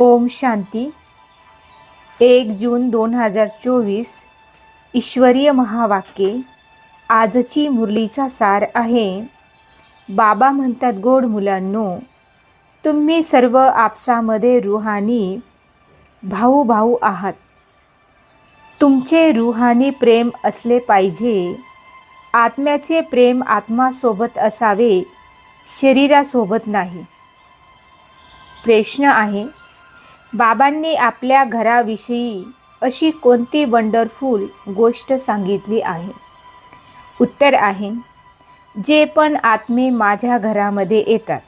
ओम शांती. एक जून दोन हजार चोवीस ईश्वरीय महावाक्ये आजची मुरलीचा सार आहे. बाबा म्हणतात गोड मुलांनो तुम्ही सर्व आपसामध्ये रुहानी भाऊ भाऊ आहात. तुमचे रुहानी प्रेम असले पाहिजे. आत्म्याचे प्रेम आत्मासोबत असावे शरीरासोबत नाही. प्रश्न आहे बाबांनी आपल्या घराविषयी अशी कोणती वंडरफुल गोष्ट सांगितली आहे? उत्तर आहे जे पण आत्मे माझ्या घरामध्ये येतात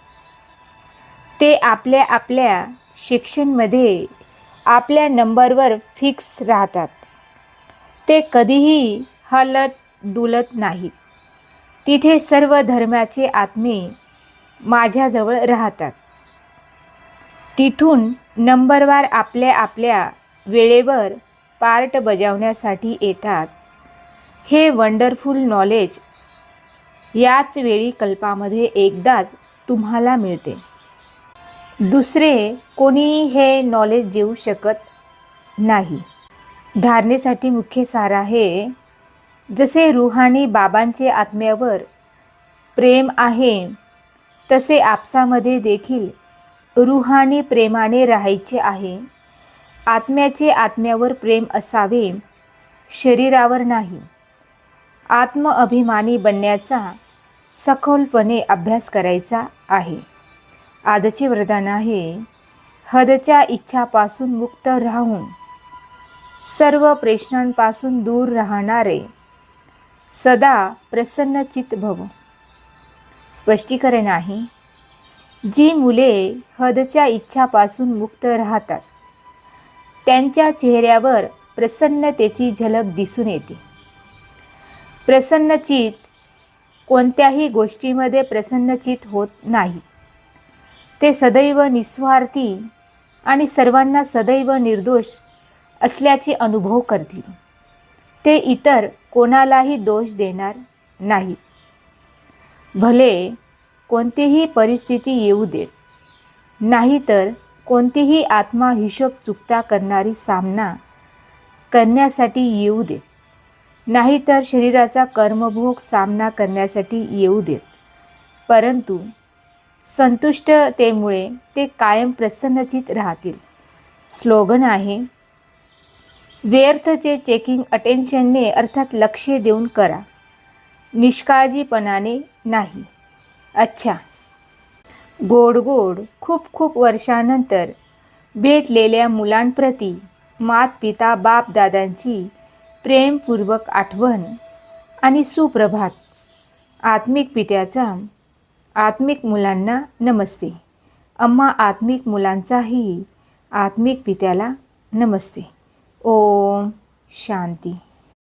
ते आपल्या आपल्या शिक्षणमध्ये आपल्या नंबरवर फिक्स राहतात. ते कधीही हलत डुलत नाहीत. तिथे सर्व धर्माचे आत्मे माझ्याजवळ राहतात. तिथून नंबरवार आपल्या आपल्या वेळेवर पार्ट बजावण्यासाठी येतात. हे वंडरफुल नॉलेज याच वेळी कल्पामध्ये एकदाच तुम्हाला मिळते. दुसरे कोणीही हे नॉलेज देऊ शकत नाही. धारणेसाठी मुख्य सार आहे जसे रुहानी बाबांचे आत्म्यावर प्रेम आहे तसे आपसामध्ये देखील रुहाने प्रेमाने राहायचे आहे. आत्म्याचे आत्म्यावर प्रेम असावे शरीरावर नाही. आत्मअभिमानी बनण्याचा सखोलपणे अभ्यास करायचा आहे. आजचे वरदान आहे हदच्या इच्छापासून मुक्त राहून सर्व प्रश्नांपासून दूर राहणारे सदा प्रसन्नचित भव. स्पष्टीकरण आहे जी मुले हदच्या इच्छापासून मुक्त राहतात त्यांच्या चेहऱ्यावर प्रसन्नतेची झलक दिसून येते. प्रसन्नचित कोणत्याही गोष्टीमध्ये प्रसन्नचित होत नाही. ते सदैव निस्वार्थी आणि सर्वांना सदैव निर्दोष असल्याचे अनुभव करतील. ते इतर कोणालाही दोष देणार नाही भले कोणतीही परिस्थिती येऊ देत. नाहीतर कोणतीही आत्मा हिशोब चुकता करणारी सामना करण्यासाठी येऊ देत. नाहीतर शरीराचा कर्मभोग सामना करण्यासाठी येऊ देत. परंतु संतुष्टतेमुळे ते कायम प्रसन्नचित राहतील. स्लोगन आहे व्यर्थचे चेकिंग अटेन्शनने अर्थात लक्ष देऊन करा. निष्काळजीपणाने नाही. अच्छा. गोड गोड खूप खूप वर्षानंतर भेटलेल्या मुलांप्रती मात पिता बाप दादांची प्रेमपूर्वक आठवण आणि सुप्रभात. आत्मिक पित्याचा आत्मिक मुलांना नमस्ते. अम्मा आत्मिक मुलांचाही आत्मिक पित्याला नमस्ते. ओम शांती.